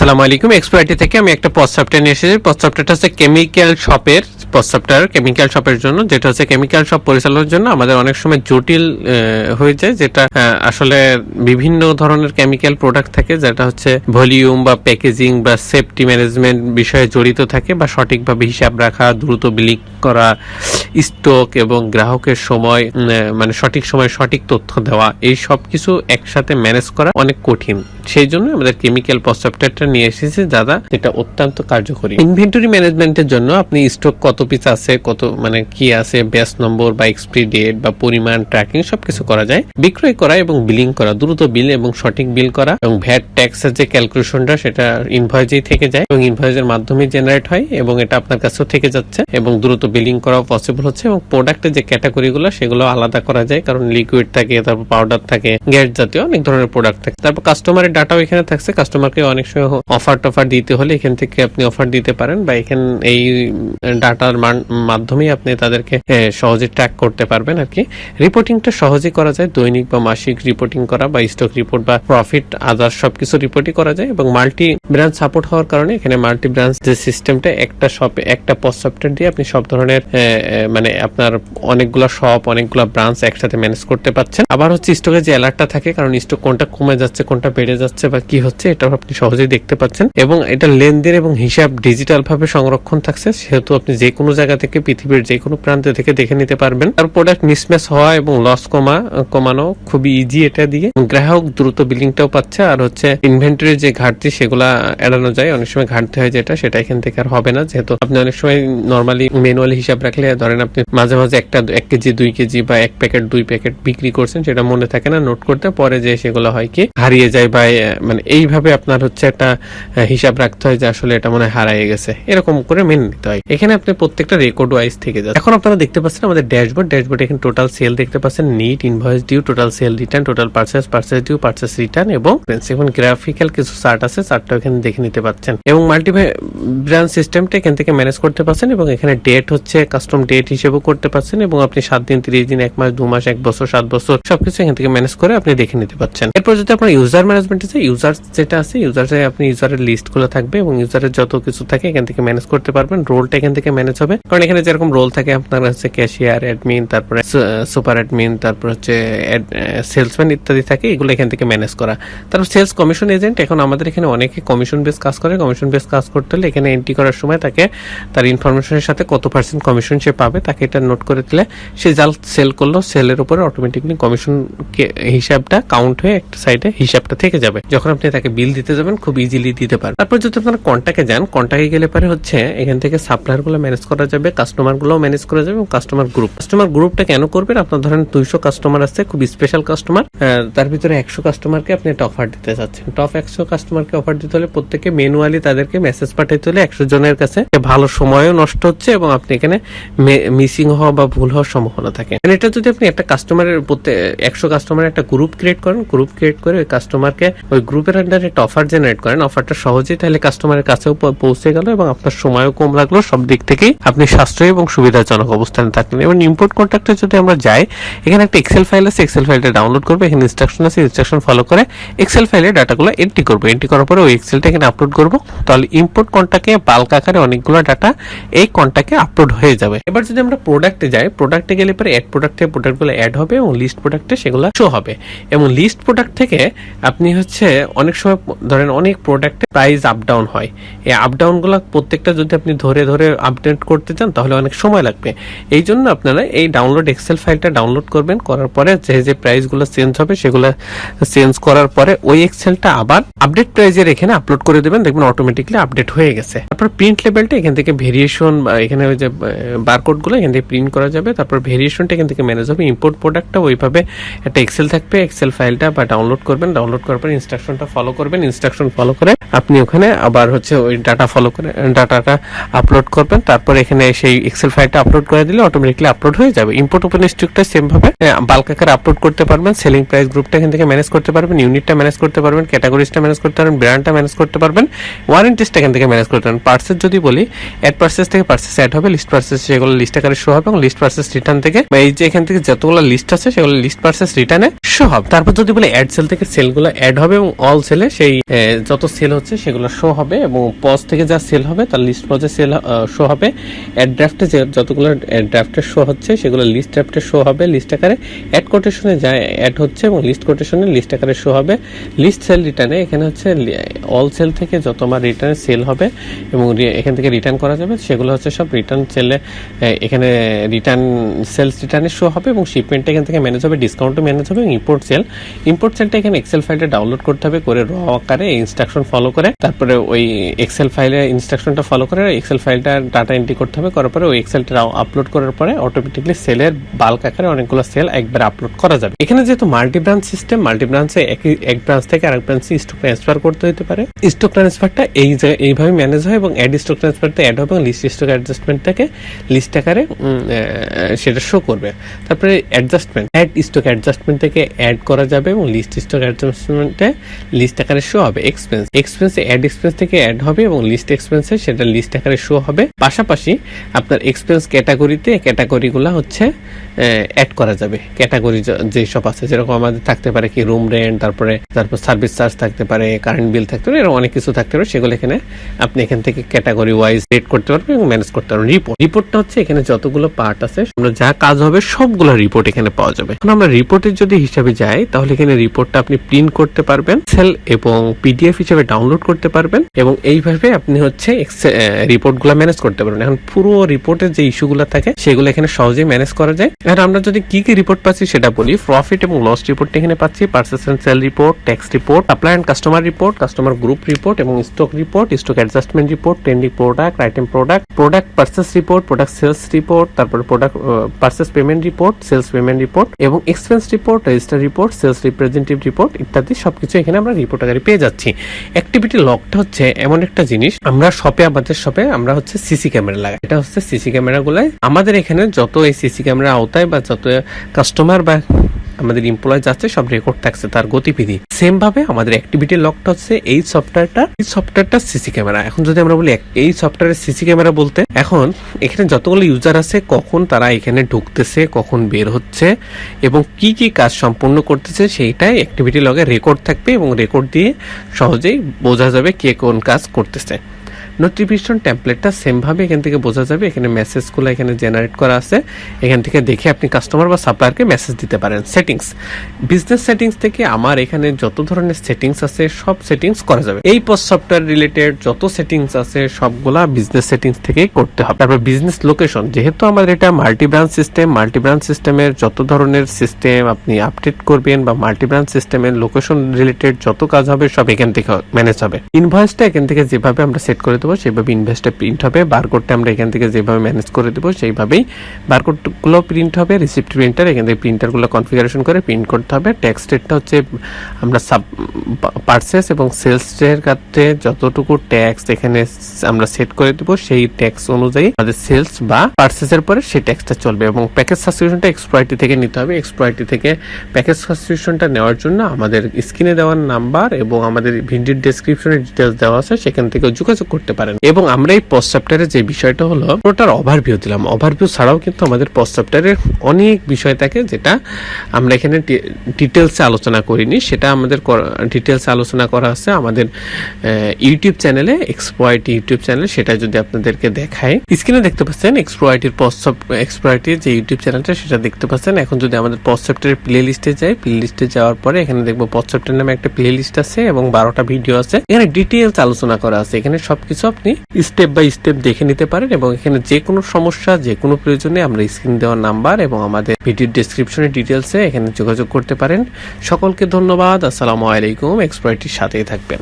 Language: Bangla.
আসসালামু আলাইকুম। এক্সপার্টি থেকে আমি একটা পশ্চাপটার নিয়ে এসেছি। পশ্চাপটারটা হচ্ছে কেমিক্যাল শপের পশ্চাপটার কেমিক্যাল শপের জন্য, যেটা হচ্ছে কেমিক্যাল শপ পরিচালনার জন্য আমাদের অনেক সময় জটিল হয়ে যায়, যেটা আসলে বিভিন্ন ধরনের কেমিক্যাল প্রোডাক্ট থাকে, যেটা হচ্ছে ভলিউম বা প্যাকেজিং বা সেফটি ম্যানেজমেন্ট বিষয়ে জড়িত থাকে বা সঠিকভাবে হিসাব রাখা, দ্রুত বিলিং করা স্টক এবং গ্রাহকের সময় মানে সঠিক সময় সঠিক তথ্য দেওয়া, এই সব কিছু একসাথে ম্যানেজ করা অনেক কঠিন। সেই জন্য আমাদের কেমিক্যাল সফটওয়্যারটা নিয়ে এসেছি দাদা যেটা অত্যন্ত কার্যকরী। ইনভেন্টরি ম্যানেজমেন্টের জন্য আপনি স্টক কত পিস আছে, কত মানে কি আছে ব্যাচ নম্বর বা এক্সপায়ারি ডেট বা পরিমাণ ট্র্যাকিং সবকিছু করা যায়। বিক্রয় করা এবং বিলিং করা, দ্রুত বিল এবং সঠিক বিল করা এবং ভ্যাট ট্যাক্সের যে ক্যালকুলেশনটা সেটা ইনভয়েজেই থেকে যায় এবং ইনভয়েজের মাধ্যমে জেনারেট হয় এবং এটা আপনার কাছেও থেকে যাচ্ছে এবং দ্রুত বিলিং করা পসিবল হচ্ছে এবং প্রোডাক্টের যে ক্যাটাগরিগুলো সেগুলো আলাদা করা যায়। কারণ লিকুইড থাকে, তারপর পাউডার থাকে গ্যাস জাতীয় অনেক ধরনের প্রোডাক্ট থাকে। তারপর কাস্টমারের ডাটাও এখানে থাকছে। কাস্টমারকে অনেক সময় অফার টফার দিতে হলে এখান থেকে আপনি অফার দিতে পারেন বা এখান, এই ডাটার মাধ্যমেই আপনি তাদেরকে সহজে ট্র্যাক করতে পারবেন আর কি রিপোর্টিংটা সহজে করা যায়। দৈনিক বা মাসিক রিপোর্টিং করা বা স্টক রিপোর্ট বা প্রফিট আদার সবকিছু রিপোর্টই করা যায় এবং মাল্টি ব্রাঞ্চ সাপোর্ট হওয়ার কারণে এখানে মাল্টি ব্রাঞ্চ যে সিস্টেমটা একটা শপে একটা পস সফটওয়্যার দিয়ে আপনি সব ধরনের এ, মানে আপনার অনেকগুলো শপ অনেকগুলো ব্রাঞ্চ একসাথে ম্যানেজ করতে পারছেন আবার হচ্ছে স্টকে যে অ্যালার্টটা থাকে কারণ স্টক কোনটা কমে যাচ্ছে কোনটা বেড়ে যাচ্ছে বা কি হচ্ছে এটা আপনি সহজেই দেখতে পাচ্ছেন। এবং এটা লেনদেন এবং হিসাব ডিজিটাল ভাবে সংরক্ষণ থাকছে সেহেতু আপনি যে কোনো জায়গা থেকে পৃথিবীর যে কোনো প্রান্ত থেকে দেখে নিতে পারবেন। আর প্রোডাক্ট মিসম্যাচ হওয়া এবং লস কমা কমানো খুবই ইজি এটা দিয়ে। গ্রাহক দ্রুত বিলিংটাও পাচ্ছে আর হচ্ছে ইনভেন্টরির যে ঘাটতি সেগুলা এড়ানো যায়। অনেক সময় ঘাটতি হয় যেটা সেটা এখান থেকে আর হবে না যেহেতু আপনি অনেক সময় নর্মালি ম্যানুয়ালি হিসাব রাখলে, ধরেন আপনি মাঝে মাঝে একটা এক কেজি, দুই কেজি বা এক প্যাকেট, দুই প্যাকেট বিক্রি করছেন, সেটা মনে থাকে না, নোট করতে পরে যে সেগুলো হয় কি, হারিয়ে যায় বা মানে এইভাবে আপনার হচ্ছে একটা হিসাব রাখতে হয় যে আসলে এটা মনে হয় হারিয়ে গেছে। এরকম করে মেনে নিতে হয়। এখানে আপনি প্রত্যেকটা রেকর্ড ওয়াইজ থেকে যাচ্ছে। এখন আপনারা দেখতে পাচ্ছেন আমাদের ড্যাশবোর্ড ড্যাশবোর্ড এখানে টোটাল সেল দেখতে পাচ্ছেন net invoice due total sale return total purchase purchase due purchase return এবং এখন গ্রাফিক্যাল কিছু চার্ট আছে চার্টটা এখানে দেখে নিতে পাচ্ছেন। এবং মাল্টি ব্রাঞ্চ সিস্টেমটা এখান থেকে ম্যানেজ করতে পারছেন এবং এখানে ডেট কাস্টম ডেট হিসেবেও করতে পারছেন এবং আপনি সাত দিন, তিরিশ দিন, এক মাস, দু মাস, এক বছর, সাত বছর সবকিছু এখান থেকে ম্যানেজ করে আপনি দেখে নিতে পারছেন। এরপর যদি আপনার ইউজার ম্যানেজমেন্ট আছে ইউজার যেটা আছে ইউজারে আপনি ইউজারের লিস্টগুলো থাকবে এবং ইউজারের যত কিছু থাকে এখান থেকে ম্যানেজ করতে পারবেন। রোলটা এখান থেকে ম্যানেজ হবে। কারণ এখানে যেরকম রোল থাকে, আপনার হচ্ছে ক্যাশিয়ার অ্যাডমিন তারপরে সুপার অ্যাডমিন তারপর হচ্ছে সেলসম্যান ইত্যাদি থাকে, এগুলো এখান থেকে ম্যানেজ করা। তারপর সেলস কমিশন এজেন্ট এখন আমাদের এখানে অনেকে কমিশন বেস কাজ করে। কমিশন বেস কাজ করতে হলে এখানে এন্ট্রি করার সময় তাকে তার ইনফরমেশনের সাথে কত পার্সেন্ট কমিশন সে পাবে, তাকে এটা নোট করে দিলে সে জাল সেল করল সেলের উপরে অটোমেটিকলি কমিশন হিসাবটা কাউন্ট হয়ে একটা সাইডে হিসাবটা থেকে যাবে। যখন আপনি তাকে বিল দিতে যাবেন, খুব ইজিলি দিতে পারবেন। তারপর যদি আপনারা কন্টাক্টে যান কন্টাক্টে গেলে পরে হচ্ছে এখান থেকে সাপ্লায়ারগুলো ম্যানেজ করা যাবে কাস্টমারগুলো ম্যানেজ করা যাবে এবং কাস্টমার গ্রুপ কাস্টমার গ্রুপটা কেন করবেন? আপনার ধরেন দুইশো কাস্টমার আছে, খুব স্পেশাল কাস্টমার তার ভিতরে একশো কাস্টমারকে আপনি একটা অফার দিতে চাচ্ছেন টপ একশো কাস্টমারকে অফার দিতে হলে প্রত্যেকে ম্যানুয়ালি তাদেরকে মেসেজ পাঠাইতে হলে একশো জনের কাছে। ভালো সময়ও নষ্ট হচ্ছে এবং আপনি এখানে মিসিং হওয়া বা ভুল হওয়ার সম্ভাবনা থাকে। এটা যদি আপনি একটা কাস্টমারের একশো কাস্টমারের একটা গ্রুপ ক্রিয়েট করেন গ্রুপ ক্রিয়েট করে ওই কাস্টমারকে ওই গ্রুপের আন্ডারে একটা অফার জেনারেট করেন অফারটা সহজেই তাহলে কাস্টমারের কাছেও পৌঁছে গেল এবং আপনার সময়ও কম লাগল, সব দিক থেকেই আপনি সাশ্রয়ী এবং সুবিধাজনক অবস্থানে থাকলেন। এবং ইম্পোর্ট কন্ট্রাক্টে যদি আমরা যাই, এখানে একটা এক্সেল ফাইল আছে এক্সেল ফাইলটা ডাউনলোড করবে, এখানে ইনস্ট্রাকশন আছে ইনস্ট্রাকশন ফলো করে এক্সেল ফাইলে ডাটাগুলো এন্ট্রি করব। এন্ট্রি করার পরে ওই এক্সেলটা এখানে আপলোড করব। তাহলে ইম্পোর্ট কন্ট্যাক্টে বাল্ক আকারে অনেকগুলো ডাটা এই কন্ট্যাক্টে আপলোড হয়ে যাবে। এবার যদি আমরা প্রোডাক্টে যাই প্রোডাক্টে গেলে পরে অ্যাড প্রোডাক্টে প্রোডাক্টগুলো অ্যাড হবে এবং লিস্ট প্রোডাক্টে সেগুলো শো হবে। এবং লিস্ট প্রোডাক্ট থেকে আপনি হচ্ছে অনেক সময় ধরেন অনেক প্রোডাক্টে প্রাইস আপ ডাউন হয়। এই আপ ডাউনগুলো প্রত্যেকটা যদি আপনি ধরে ধরে আপডেট করতে চান, তাহলে অনেক সময় লাগবে। এই জন্য আপনারা এই ডাউনলোড এক্সেল ফাইলটা ডাউনলোড করবেন, করার পরে যে যে প্রাইসগুলো চেঞ্জ হবে, সেগুলো চেঞ্জ করার পরে ওই এক্সেলটা আবার আপডেট প্রাইজের এখানে আপলোড করে দেবেন। দেখবেন অটোমেটিকলি আপডেট হয়ে গেছে। তারপর প্রিন্ট লেভেলটা এখান থেকে ভেরিয়েশন বা এখানে ওই যে বারকোডগুলো এখান থেকে প্রিন্ট করা যাবে। তারপর ভেরিয়েশনটা এখান থেকে ম্যানেজ হবে। ইম্পোর্ট প্রোডাক্টটা ওইভাবে একটা এক্সেল থাকবে। এক্সেল ফাইলটা বা ডাউনলোড করবেন। ডাউনলোড করার পর ইনস্ট্রাকশনটা ফলো করবেন। ইনস্ট্রাকশন ফলো করে আপনি ওখানে আবার হচ্ছে ওই ডাটা ফলো করে ডাটাটা আপলোড করবেন। তারপর এখানে সেই এক্সেল ফাইলটা আপলোড করে দিলে অটোমেটিকলি আপলোড হয়ে যাবে। ইম্পোর্ট ওপেন স্টকটা সেম ভাবে বাল্ক আকারে আপলোড করতে পারবেন। সেলিং প্রাইস গ্রুপটা এখান থেকে ম্যানেজ করতে পারবেন। ইউনিটটা ম্যানেজ করতে পারবেন। ক্যাটাগরিজটা ম্যানেজ করতে পারবেন। ব্র্যান্ডটা ম্যানেজ করতে পারবেন। ওয়ারেন্টিসটা এখান থেকে ম্যানেজ করতে পারবেন। পার্সেস যদি বলি অ্যাড পার্সেস থেকে পার্সেস অ্যাড হবে। লিস্ট পার্সেস সেগুলো লিস্ট আকারে শো হবে এবং লিস্ট পার্সেস রিটার্ন থেকে এই যে এখান থেকে যতগুলো লিস্ট আছে সেগুলো লিস্ট পার্সেস রিটার্নে শো হবে। তারপর যদি বলে অ্যাড সেল থেকে সেলগুলো অ্যাড হবে এবং অল সেলে সেই যত সেল হচ্ছে সেগুলো শো হবে এবং পজ থেকে যা সেল হবে তার লিস্ট পজে সেল শো হবে। অ্যাড ড্রাফটে যে যতগুলো ড্রাফটে শো হচ্ছে সেগুলো লিস্ট ড্রাফটে শো হবে। লিস্ট আকারে অ্যাড কোটেশনে যা অ্যাড হচ্ছে এবং লিস্ট কোটেশনে লিস্ট আকারে শো হবে। লিস্ট সেল রিটার্নে এখানে হচ্ছে অল সেল থেকে যত আমার রিটার্নে সেল হবে এবং এখান থেকে রিটার্ন করা যাবে সেগুলো হচ্ছে সব রিটার্ন সেলে এখানে রিটার্ন সেলস রিটার্নে শো হবে এবং শিপমেন্টটা এখান থেকে ম্যানেজ হবে ডিসকাউন্টও ম্যানেজ হবে এবং ইম্পোর্ট সেল ইম্পোর্ট সেলটা এখানে এক্সেল ফাইলটা ডাউনলোড করতে হবে করে র আকারে ইনস্ট্রাকশন ফলো করে, তারপরে ওই এক্সেল ফাইলে ইনস্ট্রাকশনটা ফলো করে এক্সেল ফাইলটা ডাটা এন্ট্রি করতে হবে, করার পরে ওই এক্সেলটা আপলোড করার পরে অটোমেটিকলি সেলের বাল্ক আকারে অনেকগুলো সেল একবার আপলোড করা যাবে। এখানে যেহেতু মাল্টি ব্রাঞ্চ সিস্টেম মাল্টি ব্রাঞ্চে এক ব্রাঞ্চ থেকে আরেক ব্রাঞ্চে স্টক ট্রান্সফার করতে হতে পারে। স্টক ট্রান্সফারটা এই এইভাবে ম্যানেজ হয় এবং অ্যাড স্টক ট্রান্সফারটা অ্যাড হবে এবং লিস্ট স্টক অ্যাডজাস্টমেন্ট থেকে লিস্ট আকারে সেটা শো করবে। তারপরে অ্যাডজাস্টমেন্ট অ্যাড স্টক অ্যাডজাস্টমেন্ট থেকে অ্যাড করা যাবে এবং লিস্ট স্টক অ্যাডজাস্টমেন্টে লিস্ট আকারে শো হবে। এক্সপেন্স এক্সপেন্সে অ্যাড এক্সপেন্স থেকে অ্যাড হবে এবং লিস্ট এক্সপেন্সে সেটা লিস্ট আকারে শো হবে। পাশাপাশি আপনার এক্সপেন্স ক্যাটাগরিতে ক্যাটাগরিগুলো হচ্ছে অ্যাড করা যাবে। ক্যাটাগরি যেসব আছে, যেরকম আমাদের থাকতে পারে কি রুম রেন্ট তারপরে, তারপর সার্ভিস চার্জ থাকতে পারে কারেন্ট বিল থাকতে পারে, এরকম অনেক কিছু থাকতে পারে, সেগুলো এখানে আপনি এখান থেকে ক্যাটাগরি ওয়াইজ রেট করতে পারবেন এবং ম্যানেজ করতে পারবেন। রিপোর্ট রিপোর্টটা হচ্ছে এখানে যতগুলো পার্ট আছে, আমরা যা কাজ হবে সবগুলো রিপোর্ট এখানে পাওয়া যাবে। এখন আমরা রিপোর্টের যদি হিসাবে যাই, তাহলে এখানে রিপোর্টটা আপনি প্রিন্ট করতে পারবেন সেল এবং পিডিএফ হিসেবে ডাউনলোড করতে পারবেন এবং এইভাবে আপনি হচ্ছে রিপোর্টগুলো ম্যানেজ করতে পারবেন। এখন পুরো রিপোর্টের যে ইস্যুগুলো থাকে, সেগুলো এখানে সহজেই ম্যানেজ করা যায়। এখন আমরা যদি কি কি রিপোর্ট পাচ্ছি সেটা বলি। প্রফিট এবং লস রিপোর্ট এখানে পাচ্ছি purchase and sale report tax report supply and customer report customer group report এবং stock report stock adjustment report trending product item product product purchase report product sales report তারপর product purchase payment report sales payment report এবং expense report register report sales representative report ইত্যাদি সবকিছু এখানে আমরা রিপোর্ট আকারে পেয়ে যাচ্ছি। অ্যাক্টিভিটি লকটা হচ্ছে এমন একটা জিনিস, আমরা শপে আমাদের শপে আমরা হচ্ছে সিসি ক্যামেরা লাগাই। এটা হচ্ছে সিসি ক্যামেরা গুলাই। আমাদের এখানে যত এই সিসি ক্যামেরা আওতায় বা যত কাস্টমার বা আমাদের এমপ্লয় যাচ্ছে সব রেকর্ড থাকছে তার গতিবিধি। সেম ভাবে আমাদের অ্যাক্টিভিটি লকটা হচ্ছে এই সফটওয়্যারটা এই সফটওয়্যারটা সিসি ক্যামেরা এখন যদি আমরা বলি, এই সফটওয়্যারের সিসি ক্যামেরা বলতে, এখন এখানে যতগুলো ইউজার আছে, কখন তারা এখানে ঢুকতেছে, কখন বের হচ্ছে, এবং কি কি কাজ সম্পূর্ণ করতেছে, সেইটাই অ্যাক্টিভিটি লগে রেকর্ড থাকবে এবং রেকর্ড দিয়ে সহজেই বোঝা যাবে কে কোন কাজ করতেছে। নোটিফিকেশন টেমপ্লেটটা সেম ভাবে এখান থেকে বোঝা যাবে। এখানে মেসেজগুলো এখানে জেনারেট করা আছে। এখান থেকে দেখে আপনি কাস্টমার বা সাপ্লায়ারকে মেসেজ দিতে পারেন। সেটিংস বিজনেস সেটিংস থেকে আমার এখানে যত ধরনের সেটিংস আছে, সব সেটিংস করা যাবে। এই পোস্ট সফটওয়্যার রিলেটেড যত সেটিংস আছে, সবগুলা বিজনেস সেটিংস থেকেই করতে হবে। তারপর বিজনেস লোকেশন যেহেতু আমাদের এটা multi branch system multi branch সিস্টেমের যত ধরনের সিস্টেম আপনি আপডেট করবেন বা মাল্টি ব্রাঞ্চ সিস্টেমের লোকেশন রিলেটেড যত কাজ হবে, সব এখান থেকে ম্যানেজ হবে। ইনভয়েসটা এখান থেকে যেভাবে আমরা সেট করে দেবো সেভাবে ইনভয়েসটা প্রিন্ট হবে। বারকোডটা আমরা এখান থেকে যেভাবে ম্যানেজ করে দেবো, সেইভাবেই বারকোডগুলো প্রিন্ট হবে রিসিপ্ট প্রিন্টার এখান থেকে প্রিন্টারগুলো কনফিগারেশন করে প্রিন্ট করতে হবে। ট্যাক্স রেটটা হচ্ছে, আমরা সাব পার্সেস এবং সেলস এর ক্ষেত্রে যতটুকু ট্যাক্স এখানে আমরা সেট করে দেবো, সেই ট্যাক্স অনুযায়ী আমাদের সেলস বা পার্সেসের পরে সেই ট্যাক্সটা চলবে এবং প্যাকেজ সাবস্ক্রিপশনটা এক্সপ্রয়টি থেকে নিতে হবে। এক্সপ্রয়টি থেকে প্যাকেজ সাবস্ক্রিপশনটা নেওয়ার জন্য আমাদের স্ক্রিনে দেওয়ার নাম্বার এবং আমাদের ভিডিওর ডেসক্রিপশনে ডিটেলস দেওয়া আছে, সেখান থেকে যোগাযোগ করতে পারেন। এবং আমরা এই পোস্ট চ্যাপ্টারে যে বিষয়টা হলো ওটার ওভারভিউ দিলাম। ওভারভিউ ছাড়াও কিন্তু আমাদের পোস্ট চ্যাপ্টারের অনেক বিষয় থাকে যেটা আমরা এখানে ডিটেলসে আলোচনা করিনি। সেটা আমাদের ডিটেলসে আলোচনা করা আছে আমাদের ইউটিউব চ্যানেলে এক্সপ্লয়েট ইউটিউব চ্যানেল সেটা যদি আপনাদেরকে দেখায়। স্ক্রিনে দেখতে পাচ্ছেন এক্সপ্লয়েটের পোস্ট এক্সপ্লয়েটের যে ইউটিউব চ্যানেলটা সেটা দেখতে পাচ্ছেন। এখন যদি আমাদের পোস্ট চ্যাপ্টারের প্লে লিস্টে যাই প্লে লিস্টে যাওয়ার পরে এখানে দেখব পোস্ট চ্যাপ্টার নামে একটা প্লে লিস্ট আছে এবং বারোটা ভিডিও আছে। এখানে ডিটেলস আলোচনা করা আছে। এখানে সবকিছু আপনি স্টেপ বাই স্টেপ দেখে নিতে পারেন এবং এখানে যে কোনো সমস্যা, যে কোনো প্রয়োজনে আমরা স্ক্রিন দেওয়ার নাম্বার এবং আমাদের ভিডিওর ডিসক্রিপশনে ডিটেলসে এখানে যোগাযোগ করতে পারেন। সকলকে ধন্যবাদ। আসসালামু আলাইকুম। এক্সপার্টির সাথেই থাকবেন।